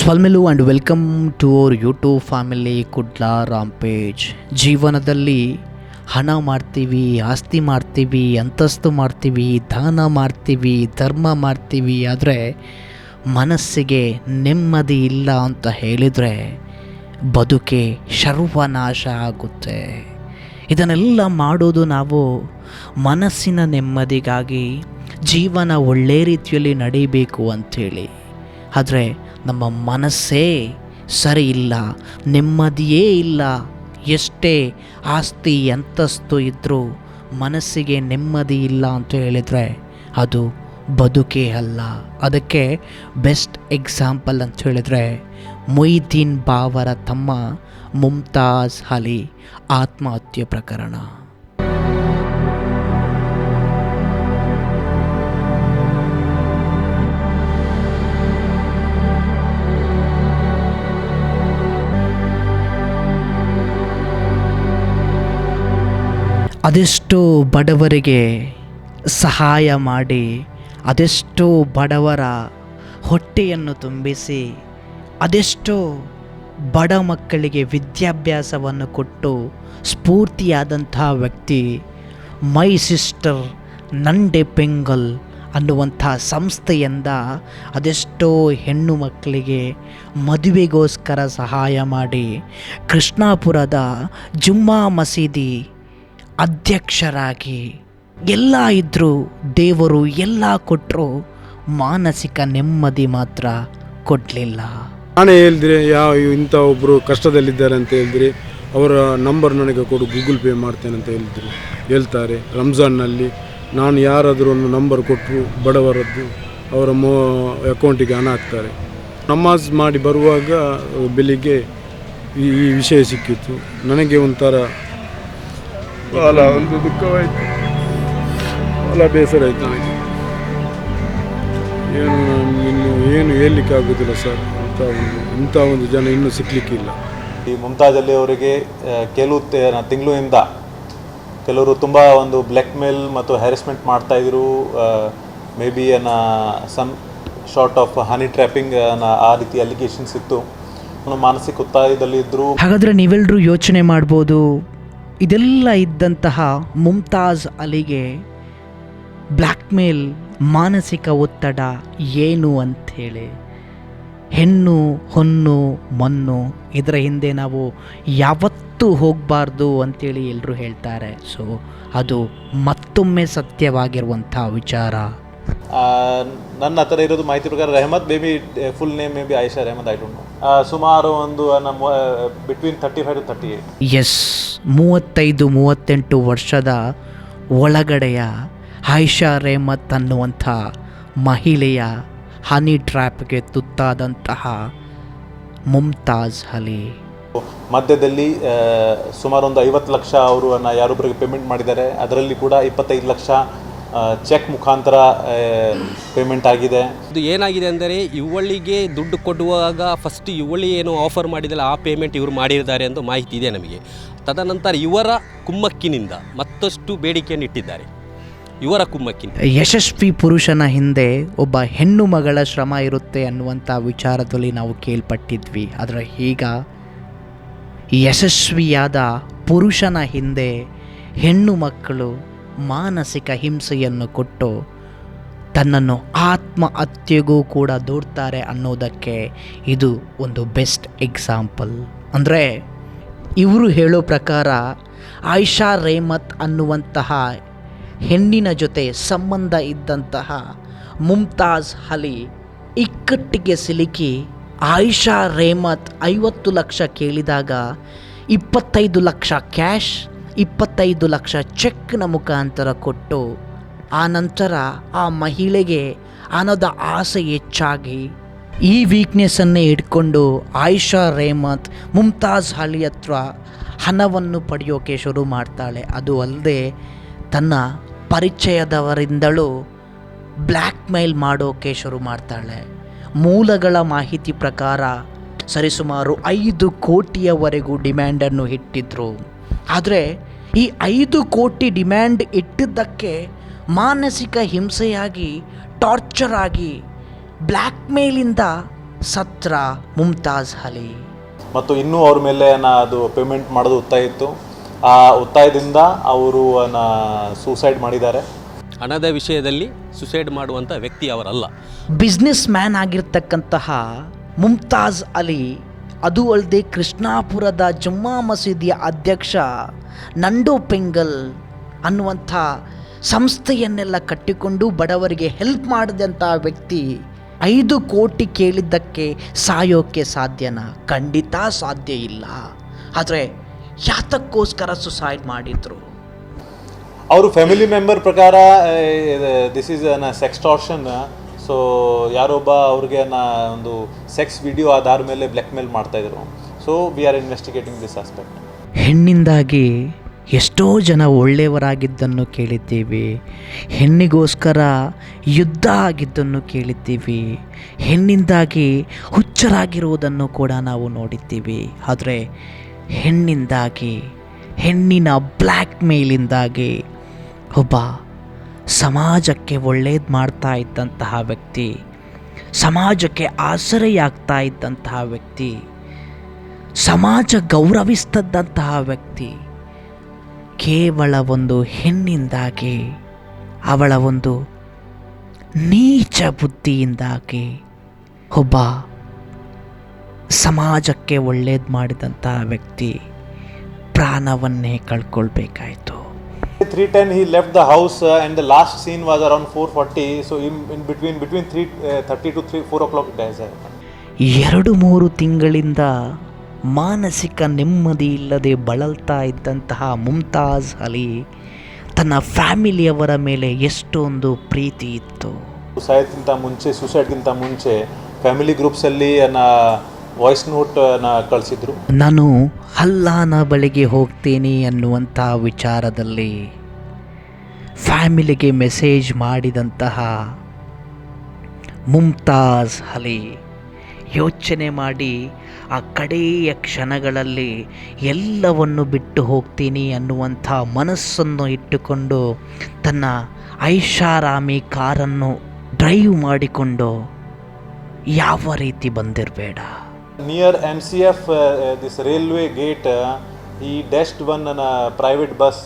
ಸ್ವಾಲ್ಮೆಲು and welcome to our YouTube family Kudla rampage ಜೀವನದಲ್ಲಿ ಹಣ ಮಾಡ್ತೀವಿ, ಆಸ್ತಿ ಮಾಡ್ತೀವಿ, ಅಂತಸ್ತು ಮಾಡ್ತೀವಿ ದಾನ ಮಾಡ್ತೀವಿ, ಧರ್ಮ ಮಾಡ್ತೀವಿ, ಆದರೆ ಮನಸ್ಸಿಗೆ ನೆಮ್ಮದಿ ಇಲ್ಲ ಅಂತ ಹೇಳಿದರೆ ಬದುಕೆ ಸರ್ವನಾಶ ಆಗುತ್ತೆ. ಇದನ್ನೆಲ್ಲ ಮಾಡೋದು ನಾವು ಮನಸ್ಸಿನ ನೆಮ್ಮದಿಗಾಗಿ ಜೀವನ ಒಳ್ಳೆ ರೀತಿಯಲ್ಲಿ ನಡೀಬೇಕು ಅಂಥೇಳಿ. ಆದರೆ ನಮ್ಮ ಮನಸ್ಸೇ ಸರಿ ಇಲ್ಲ ನೆಮ್ಮದಿಯೇ ಇಲ್ಲ. ಎಷ್ಟೇ ಆಸ್ತಿ ಅಂತಸ್ತು ಇದ್ದರೂ ಮನಸ್ಸಿಗೆ ನೆಮ್ಮದಿ ಇಲ್ಲ ಅಂತ ಹೇಳಿದರೆ ಅದು ಬದುಕೇ ಅಲ್ಲ. ಅದಕ್ಕೆ ಬೆಸ್ಟ್ ಎಕ್ಸಾಂಪಲ್ ಅಂತ ಹೇಳಿದರೆ ಮೊಯ್ದೀನ್ ಬಾವರ ತಮ್ಮ ಮುಮ್ತಾಜ್ ಅಲಿ ಆತ್ಮಹತ್ಯೆ ಪ್ರಕರಣ. ಅದೆಷ್ಟೋ ಬಡವರಿಗೆ ಸಹಾಯ ಮಾಡಿ, ಅದೆಷ್ಟೋ ಬಡವರ ಹೊಟ್ಟೆಯನ್ನು ತುಂಬಿಸಿ, ಅದೆಷ್ಟೋ ಬಡ ಮಕ್ಕಳಿಗೆ ವಿದ್ಯಾಭ್ಯಾಸವನ್ನು ಕೊಟ್ಟು ಸ್ಫೂರ್ತಿಯಾದಂಥ ವ್ಯಕ್ತಿ ಮೈ ಸಿಸ್ಟರ್ ನಂಡೆ ಪೆಂಗಲ್ ಅನ್ನುವಂಥ ಸಂಸ್ಥೆಯಿಂದ ಅದೆಷ್ಟೋ ಹೆಣ್ಣು ಮಕ್ಕಳಿಗೆ ಮದುವೆಗೋಸ್ಕರ ಸಹಾಯ ಮಾಡಿ ಕೃಷ್ಣಾಪುರದ ಜುಮ್ಮಾ ಮಸೀದಿ ಅಧ್ಯಕ್ಷರಾಗಿ ಎಲ್ಲ ಇದ್ದರೂ ದೇವರು ಎಲ್ಲ ಕೊಟ್ಟರು ಮಾನಸಿಕ ನೆಮ್ಮದಿ ಮಾತ್ರ ಕೊಡಲಿಲ್ಲ. ನಾನೇ ಹೇಳಿದ್ರೆ ಯಾವ ಇಂಥ ಒಬ್ಬರು ಕಷ್ಟದಲ್ಲಿದ್ದಾರೆ ಅಂತ ಹೇಳಿದ್ರೆ, ಅವರ ನಂಬರ್ ನನಗೆ ಕೊಡು ಗೂಗಲ್ ಪೇ ಮಾಡ್ತೇನೆ ಅಂತ ಹೇಳಿದ್ರು. ಹೇಳ್ತಾರೆ ರಂಜಾನ್ನಲ್ಲಿ ನಾನು ಯಾರಾದರೂ ಒಂದು ನಂಬರ್ ಕೊಟ್ಟರು ಬಡವರದ್ದು ಅವರ ಮೋ ಅಕೌಂಟಿಗೆ ಹಣ ಹಾಕ್ತಾರೆ. ನಮಾಜ್ ಮಾಡಿ ಬರುವಾಗ ಬೆಳಿಗ್ಗೆ ಈ ಈ ವಿಷಯ ಸಿಕ್ಕಿತ್ತು. ನನಗೆ ಒಂಥರ ಭಾಳ ಒಂದು ದುಃಖವಾಯಿತು. ಭಾಳ ಬೇಸರ ಆಯಿತು. ನನಗೆ ಏನು ಇನ್ನು ಏನು ಹೇಳಲಿಕ್ಕಾಗೋದಿಲ್ಲ ಸರ್. ಇಂಥ ಒಂದು ಇಂಥ ಒಂದು ಜನ ಇನ್ನೂ ಸಿಕ್ಕಲಿಕ್ಕಿಲ್ಲ ಈ ಮುಮ್ತಾಜ್ ಅಲಿ ಅವರಿಗೆ ಕೆಲವು ತಿಂಗಳಿಂದ ಕೆಲವರು ತುಂಬ ಒಂದು ಬ್ಲ್ಯಾಕ್ ಮೇಲ್ ಮತ್ತು ಹ್ಯಾರಸ್ಮೆಂಟ್ ಮಾಡ್ತಾ ಇದ್ರು. ಮೇ ಬಿ ಅನ್ನ some short of honey trapping ಆ ರೀತಿ ಅಲಿಗೇಷನ್ಸ್ ಇತ್ತು. ಮಾನಸಿಕ ಒತ್ತಾಯದಲ್ಲಿ ಇದ್ರು. ಹಾಗಾದ್ರೆ ನೀವೆಲ್ಲರೂ ಯೋಚನೆ ಮಾಡ್ಬೋದು. ಇದೆಲ್ಲ ಇದ್ದಂತಹ ಮುಮ್ತಾಜ್ ಅಲಿಗೆ ಬ್ಲ್ಯಾಕ್ಮೇಲ್ ಮಾನಸಿಕ ಒತ್ತಡ ಏನು ಅಂಥೇಳಿ? ಹೆಣ್ಣು, ಹೊನ್ನು ಮಣ್ಣು ಇದರ ಹಿಂದೆ ನಾವು ಯಾವತ್ತೂ ಹೋಗಬಾರ್ದು ಅಂತೇಳಿ ಎಲ್ಲರೂ ಹೇಳ್ತಾರೆ. ಸೊ ಅದು ಮತ್ತೊಮ್ಮೆ ಸತ್ಯವಾಗಿರುವಂಥ ವಿಚಾರ. ನನ್ನ ಹತ್ರ ಇರೋದು ಮಾಹಿತಿ ಪ್ರಕಾರ Rehmat Baby full name maybe Ayesha Rehmat I don't know ಸುಮಾರು ಒಂದು ನಮ್ಮ between thirty five to thirty eight S ಮೂವತ್ತೈದು ಮೂವತ್ತೆಂಟು ವರ್ಷದ ಒಳಗಡೆಯ ಆಯಿಷಾ ರೇಮತ್ ಅನ್ನುವಂಥ ಮಹಿಳೆಯ ಹನಿ ಟ್ರ್ಯಾಪ್ಗೆ ತುತ್ತಾದಂತಹ ಮುಮ್ತಾಜ್ ಅಲಿ. ಮಧ್ಯದಲ್ಲಿ ಸುಮಾರು ಒಂದು ಐವತ್ತು ಲಕ್ಷ ಅವರು ಯಾರೊಬ್ಬರಿಗೆ ಪೇಮೆಂಟ್ ಮಾಡಿದ್ದಾರೆ. ಅದರಲ್ಲಿ ಕೂಡ ಇಪ್ಪತ್ತೈದು ಲಕ್ಷ ಚೆಕ್ ಮುಖಾಂತರ ಪೇಮೆಂಟ್ ಆಗಿದೆ. ಇದು ಏನಾಗಿದೆ ಅಂದರೆ ಇವಳಿಗೆ ದುಡ್ಡು ಕೊಡುವಾಗ ಫಸ್ಟ್ ಇವಳಿ ಏನು ಆಫರ್ ಮಾಡಿದಲ್ಲ ಆ ಪೇಮೆಂಟ್ ಇವರು ಮಾಡಿದ್ದಾರೆ ಎಂದು ಮಾಹಿತಿ ಇದೆ ನಮಗೆ. ತದನಂತರ ಇವರ ಕುಮ್ಮಕ್ಕಿನಿಂದ ಮತ್ತಷ್ಟು ಬೇಡಿಕೆಯನ್ನು ಇಟ್ಟಿದ್ದಾರೆ. ಇವರ ಕುಮ್ಮಕ್ಕಿನ ಯಶಸ್ವಿ ಪುರುಷನ ಹಿಂದೆ ಒಬ್ಬ ಹೆಣ್ಣು ಮಗಳ ಶ್ರಮ ಇರುತ್ತೆ ಅನ್ನುವಂಥ ವಿಚಾರದಲ್ಲಿ ನಾವು ಕೇಳ್ಪಟ್ಟಿದ್ವಿ. ಆದರೆ ಈಗ ಯಶಸ್ವಿಯಾದ ಪುರುಷನ ಹಿಂದೆ ಹೆಣ್ಣು ಮಕ್ಕಳು ಮಾನಸಿಕ ಹಿಂಸೆಯನ್ನು ಕೊಟ್ಟು ತನ್ನನ್ನು ಆತ್ಮಹತ್ಯೆಗೂ ಕೂಡ ದೂಡ್ತಾರೆ ಅನ್ನೋದಕ್ಕೆ ಇದು ಒಂದು ಬೆಸ್ಟ್ ಎಕ್ಸಾಂಪಲ್. ಅಂದರೆ ಇವರು ಹೇಳೋ ಪ್ರಕಾರ ಆಯಿಷಾ ರೇಮತ್ ಅನ್ನುವಂತಹ ಹೆಣ್ಣಿನ ಜೊತೆ ಸಂಬಂಧ ಇದ್ದಂತಹ ಮುಮ್ತಾಜ್ ಅಲಿ ಇಕ್ಕಟ್ಟಿಗೆ ಸಿಲುಕಿ ಆಯಿಷಾ ರೇಮತ್ ಐವತ್ತು ಲಕ್ಷ ಕೇಳಿದಾಗ ಇಪ್ಪತ್ತೈದು ಲಕ್ಷ ಕ್ಯಾಶ್ ಇಪ್ಪತ್ತೈದು ಲಕ್ಷ ಚೆಕ್ನ ಮುಖಾಂತರ ಕೊಟ್ಟು, ಆ ನಂತರ ಆ ಮಹಿಳೆಗೆ ಹಣದ ಆಸೆ ಹೆಚ್ಚಾಗಿ ಈ ವೀಕ್ನೆಸ್ಸನ್ನೇ ಇಟ್ಕೊಂಡು ಆಯಿಷಾ ರೇಮತ್ ಮುಮ್ತಾಜ್ ಅಲಿ ಹತ್ರ ಹಣವನ್ನು ಪಡೆಯೋಕೆ ಶುರು ಮಾಡ್ತಾಳೆ. ಅದು ಅಲ್ಲದೆ ತನ್ನ ಪರಿಚಯದವರಿಂದಲೂ ಬ್ಲ್ಯಾಕ್ ಮೇಲ್ ಮಾಡೋಕೆ ಶುರು ಮಾಡ್ತಾಳೆ. ಮೂಲಗಳ ಮಾಹಿತಿ ಪ್ರಕಾರ ಸರಿಸುಮಾರು ಐದು ಕೋಟಿಯವರೆಗೂ ಡಿಮ್ಯಾಂಡನ್ನು ಇಟ್ಟಿದ್ರು. ಆದರೆ ಈ ಐದು ಕೋಟಿ ಡಿಮ್ಯಾಂಡ್ ಇಟ್ಟಿದ್ದಕ್ಕೆ ಮಾನಸಿಕ ಹಿಂಸೆಯಾಗಿ ಟಾರ್ಚರ್ ಆಗಿ ಬ್ಲ್ಯಾಕ್ ಮೇಲಿಂದ ಸತ್ರ ಮುಮ್ತಾಜ್ ಅಲಿ. ಮತ್ತು ಇನ್ನೂ ಅವ್ರ ಮೇಲೆ ನಾ ಅದು ಪೇಮೆಂಟ್ ಮಾಡೋದು ಒತ್ತಾಯ ಇತ್ತು. ಆ ಒತ್ತಾಯದಿಂದ ಅವರು ಸೂಸೈಡ್ ಮಾಡಿದ್ದಾರೆ. ಹಣದ ವಿಷಯದಲ್ಲಿ ಸುಸೈಡ್ ಮಾಡುವಂಥ ವ್ಯಕ್ತಿ ಅವರಲ್ಲ. ಬಿಸ್ನೆಸ್ ಮ್ಯಾನ್ ಆಗಿರ್ತಕ್ಕಂತಹ ಮುಮ್ತಾಜ್ ಅಲಿ ಅದು ಅಲ್ಲದೆ ಕೃಷ್ಣಾಪುರದ ಜುಮ್ಮಾ ಮಸೀದಿಯ ಅಧ್ಯಕ್ಷ ನಂಡು ಪೆಂಗಲ್ ಅನ್ನುವಂಥ ಸಂಸ್ಥೆಯನ್ನೆಲ್ಲ ಕಟ್ಟಿಕೊಂಡು ಬಡವರಿಗೆ ಹೆಲ್ಪ್ ಮಾಡಿದಂಥ ವ್ಯಕ್ತಿ ಐದು ಕೋಟಿ ಕೇಳಿದ್ದಕ್ಕೆ ಸಾಯೋಕ್ಕೆ ಸಾಧ್ಯನಾ? ಖಂಡಿತ ಸಾಧ್ಯ ಇಲ್ಲ. ಆದರೆ ಯಾತಕ್ಕೋಸ್ಕರ ಸುಸೈಡ್ ಮಾಡಿದ್ರು? ಅವರು ಫ್ಯಾಮಿಲಿ ಮೆಂಬರ್ ಪ್ರಕಾರ this is an sextortion so ಯಾರೊಬ್ಬ ಅವ್ರಿಗೆ ನಾ ಒಂದು ಸೆಕ್ಸ್ ವಿಡಿಯೋ ಆಧಾರ ಮೇಲೆ ಬ್ಲ್ಯಾಕ್ ಮೇಲ್ ಮಾಡ್ತಾಯಿದ್ರು so we are investigating this aspect ಹೆಣ್ಣಿಂದಾಗಿ ಎಷ್ಟೋ ಜನ ಒಳ್ಳೆಯವರಾಗಿದ್ದನ್ನು ಕೇಳಿದ್ದೀವಿ. ಹೆಣ್ಣಿಗೋಸ್ಕರ ಯುದ್ಧ ಆಗಿದ್ದನ್ನು ಕೇಳಿದ್ದೀವಿ. ಹೆಣ್ಣಿಂದಾಗಿ ಹುಚ್ಚರಾಗಿರುವುದನ್ನು ಕೂಡ ನಾವು ನೋಡಿದ್ದೀವಿ. ಆದರೆ ಹೆಣ್ಣಿಂದಾಗಿ, ಹೆಣ್ಣಿನ ಬ್ಲ್ಯಾಕ್ ಮೇಲಿಂದಾಗಿ ಒಬ್ಬ ಸಮಾಜಕ್ಕೆ ಒಳ್ಳೇದು ಮಾಡ್ತಾ ಇದ್ದಂತಹ ವ್ಯಕ್ತಿ, ಸಮಾಜಕ್ಕೆ ಆಸರೆಯಾಗ್ತಾ ಇದ್ದಂತಹ ವ್ಯಕ್ತಿ, ಸಮಾಜ ಗೌರವಿಸ್ತದ್ದಂತಹ ವ್ಯಕ್ತಿ, ಕೇವಲ ಒಂದು ಹೆಣ್ಣಿಂದಾಗಿ, ಅವಳ ಒಂದು ನೀಚ ಬುದ್ಧಿಯಿಂದಾಗಿ ಒಬ್ಬ ಸಮಾಜಕ್ಕೆ ಒಳ್ಳೇದು ಮಾಡಿದಂತಹ ವ್ಯಕ್ತಿ ಪ್ರಾಣವನ್ನೇ ಕಳ್ಕೊಳ್ಬೇಕಾಯಿತು. Three he he left house uh, and scene was scene was around four so in, in between between between three to to three o'clock it clock happened. ಎರಡು ಮೂರು ತಿಂಗಳಿಂದ ಮಾನಸಿಕ ನೆಮ್ಮದಿ ಇಲ್ಲದೆ ಬಳಲ್ತಾ ಇದ್ದಂತಹ ಮುಮ್ತಾಜ್ ಅಲಿ ತನ್ನ ಫ್ಯಾಮಿಲಿಯವರ ಮೇಲೆ ಎಷ್ಟೊಂದು ಪ್ರೀತಿ ಇತ್ತು ಸಾಯೋದ್ಕಿಂತ ಮುಂಚೆ ಸುಸೈಡ್ಗಿಂತ ಮುಂಚೆ ಫ್ಯಾಮಿಲಿ ಗ್ರೂಪ್ಸಲ್ಲಿ ನಾ ವಾಯ್ಸ್ ನೋಟ್ನ ಕಳಿಸಿದ್ರು. ನಾನು ಅಲ್ಲಾನ ಬಳಿಗೆ ಹೋಗ್ತೀನಿ ಅನ್ನುವಂಥ ವಿಚಾರದಲ್ಲಿ ಫ್ಯಾಮಿಲಿಗೆ ಮೆಸೇಜ್ ಮಾಡಿದಂತಹ ಮುಮ್ತಾಜ್ ಅಲಿ ಯೋಚನೆ ಮಾಡಿ ಆ ಕಡೆಯ ಕ್ಷಣಗಳಲ್ಲಿ ಎಲ್ಲವನ್ನು ಬಿಟ್ಟು ಹೋಗ್ತೀನಿ ಅನ್ನುವಂಥ ಮನಸ್ಸನ್ನು ಇಟ್ಟುಕೊಂಡು ತನ್ನ ಐಷಾರಾಮಿ ಕಾರನ್ನು ಡ್ರೈವ್ ಮಾಡಿಕೊಂಡು ಯಾವ ರೀತಿ ಬಂದಿರಬೇಡ. Near M C F this railway gate ಈ dashed one an private bus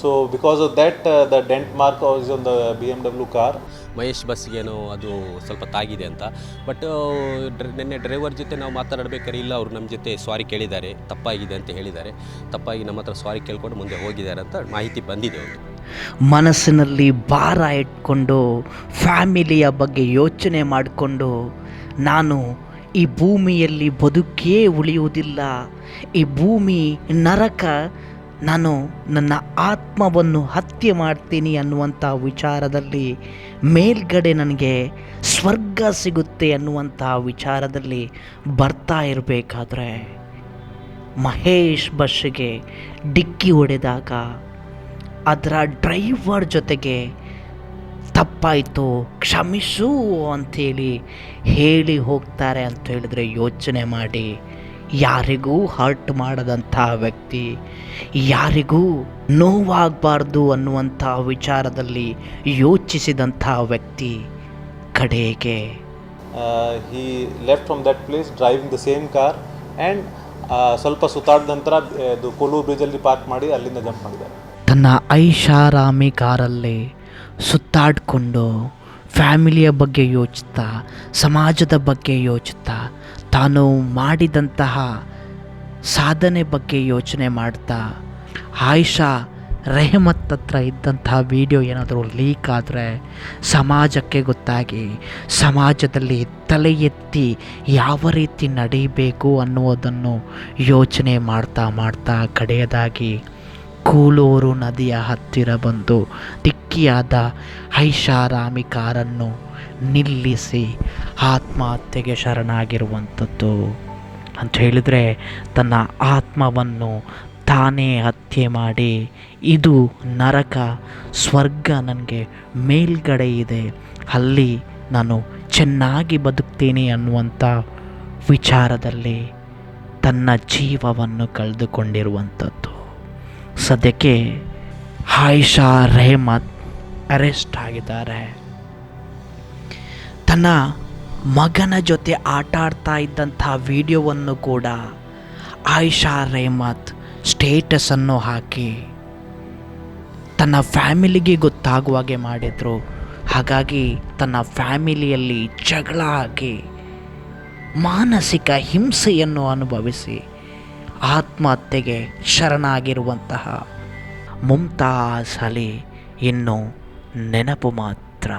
so because of that the dent mark was on the B M W car Mahesh ಬಸ್ಗೇನೋ ಅದು ಸ್ವಲ್ಪ ತಾಗಿದೆ ಅಂತ. ಬಟ್ ನಿನ್ನೆ ಡ್ರೈವರ್ ಜೊತೆ ನಾವು ಮಾತಾಡಬೇಕಾದ್ರೆ ಇಲ್ಲ ಅವರು ನಮ್ಮ ಜೊತೆ ಸ್ವಾರಿ ಕೇಳಿದ್ದಾರೆ ತಪ್ಪಾಗಿದೆ ಅಂತ ಹೇಳಿದ್ದಾರೆ. ತಪ್ಪಾಗಿ ನಮ್ಮ ಹತ್ರ ಸ್ವಾರಿ ಕೇಳ್ಕೊಂಡು ಮುಂದೆ ಹೋಗಿದ್ದಾರೆ ಅಂತ ಮಾಹಿತಿ ಬಂದಿದೆ ಅವರು ಮನಸ್ಸಿನಲ್ಲಿ ಭಾರ ಇಟ್ಕೊಂಡು ಫ್ಯಾಮಿಲಿಯ ಬಗ್ಗೆ ಯೋಚನೆ ಮಾಡಿಕೊಂಡು ನಾನು ಈ ಭೂಮಿಯಲ್ಲಿ ಬದುಕೇ ಉಳಿಯುವುದಿಲ್ಲ. ಈ ಭೂಮಿ ನರಕ, ನಾನು ನನ್ನ ಆತ್ಮವನ್ನು ಹತ್ಯೆ ಮಾಡ್ತೀನಿ ಅನ್ನುವಂಥ ವಿಚಾರದಲ್ಲಿ ಮೇಲ್ಗಡೆ ನನಗೆ ಸ್ವರ್ಗ ಸಿಗುತ್ತೆ ಅನ್ನುವಂಥ ವಿಚಾರದಲ್ಲಿ ಬರ್ತಾ ಇರಬೇಕಾದ್ರೆ ಮಹೇಶ್ ಬಸ್ಸಿಗೆ ಡಿಕ್ಕಿ ಹೊಡೆದಾಗ ಅದರ ಡ್ರೈವರ್ ಜೊತೆಗೆ ತಪ್ಪಾಯಿತು ಕ್ಷಮಿಸು ಅಂಥೇಳಿ ಹೇಳಿ ಹೋಗ್ತಾರೆ ಅಂತ ಹೇಳಿದ್ರೆ ಯೋಚನೆ ಮಾಡಿ. ಯಾರಿಗೂ ಹರ್ಟ್ ಮಾಡದಂಥ ವ್ಯಕ್ತಿ ಯಾರಿಗೂ ನೋವಾಗಬಾರ್ದು ಅನ್ನುವಂಥ ವಿಚಾರದಲ್ಲಿ ಯೋಚಿಸಿದಂಥ ವ್ಯಕ್ತಿ ಕಡೆಗೆ. He left from that place driving the same car and ಸ್ವಲ್ಪ ಸುತ್ತಾಡಿದ ನಂತರ ಕೊಲು ಕೋಲೂರು ಬ್ರಿಡ್ಜಲ್ಲಿ ಪಾರ್ಕ್ ಮಾಡಿ ಅಲ್ಲಿಂದ ಜಂಪ್ ಮಾಡಿದ್ದಾರೆ. ತನ್ನ ಐಷಾರಾಮಿ ಕಾರಲ್ಲಿ ಸುತ್ತಾಡಿಕೊಂಡು ಫ್ಯಾಮಿಲಿಯ ಬಗ್ಗೆ ಯೋಚಿಸ್ತಾ, ಸಮಾಜದ ಬಗ್ಗೆ ಯೋಚಿಸ್ತಾ, ತಾನು ಮಾಡಿದಂತಹ ಸಾಧನೆ ಬಗ್ಗೆ ಯೋಚನೆ ಮಾಡ್ತಾ, ಆಯಿಷಾ ರೆಹಮತ್ ಹತ್ರ ಇದ್ದಂತಹ ವಿಡಿಯೋ ಏನಾದರೂ ಲೀಕ್ ಆದರೆ ಸಮಾಜಕ್ಕೆ ಗೊತ್ತಾಗಿ, ಸಮಾಜದಲ್ಲಿ ತಲೆ ಎತ್ತಿ ಯಾವ ರೀತಿ ನಡೀಬೇಕು ಅನ್ನುವುದನ್ನು ಯೋಚನೆ ಮಾಡ್ತಾ ಮಾಡ್ತಾ ಕಡೆಯದಾಗಿ ಕೂಲೂರು ನದಿಯ ಹತ್ತಿರ ಬಂದು ದಿಕ್ಕಿಯಾದ ಐಷಾರಾಮಿ ಕಾರನ್ನು ನಿಲ್ಲಿಸಿ ಆತ್ಮಹತ್ಯೆಗೆ ಶರಣಾಗಿರುವಂಥದ್ದು. ಅಂತ ಹೇಳಿದರೆ ತನ್ನ ಆತ್ಮವನ್ನು ತಾನೇ ಹತ್ಯೆ ಮಾಡಿ, ಇದು ನರಕ ಸ್ವರ್ಗ ನನಗೆ ಮೇಲ್ಗಡೆ ಇದೆ, ಅಲ್ಲಿ ನಾನು ಚೆನ್ನಾಗಿ ಬದುಕ್ತೀನಿ ಅನ್ನುವಂಥ ವಿಚಾರದಲ್ಲಿ ತನ್ನ ಜೀವವನ್ನು ಕಳೆದುಕೊಂಡಿರುವಂಥದ್ದು. ಸದ್ಯಕ್ಕೆ ಆಯಿಷಾ ರೆಹಮತ್ ಅರೆಸ್ಟ್ ಆಗಿದ್ದಾರೆ. ತನ್ನ ಮಗನ ಜೊತೆ ಆಟ ಆಡ್ತಾ ಇದ್ದಂಥ ವಿಡಿಯೋವನ್ನು ಕೂಡ ಆಯಿಷಾ ರೆಹಮತ್ ಸ್ಟೇಟಸನ್ನು ಹಾಕಿ ತನ್ನ ಫ್ಯಾಮಿಲಿಗೆ ಗೊತ್ತಾಗುವಾಗೆ ಮಾಡಿದರು. ಹಾಗಾಗಿ ತನ್ನ ಫ್ಯಾಮಿಲಿಯಲ್ಲಿ ಜಗಳ ಆಗಿ ಮಾನಸಿಕ ಹಿಂಸೆಯನ್ನು ಅನುಭವಿಸಿ ಆತ್ಮಹತ್ಯೆಗೆ ಶರಣಾಗಿರುವಂತಹ ಮುಮ್ತಾಜ್ ಅಲಿ ಇನ್ನು ನೆನಪು ಮಾತ್ರ.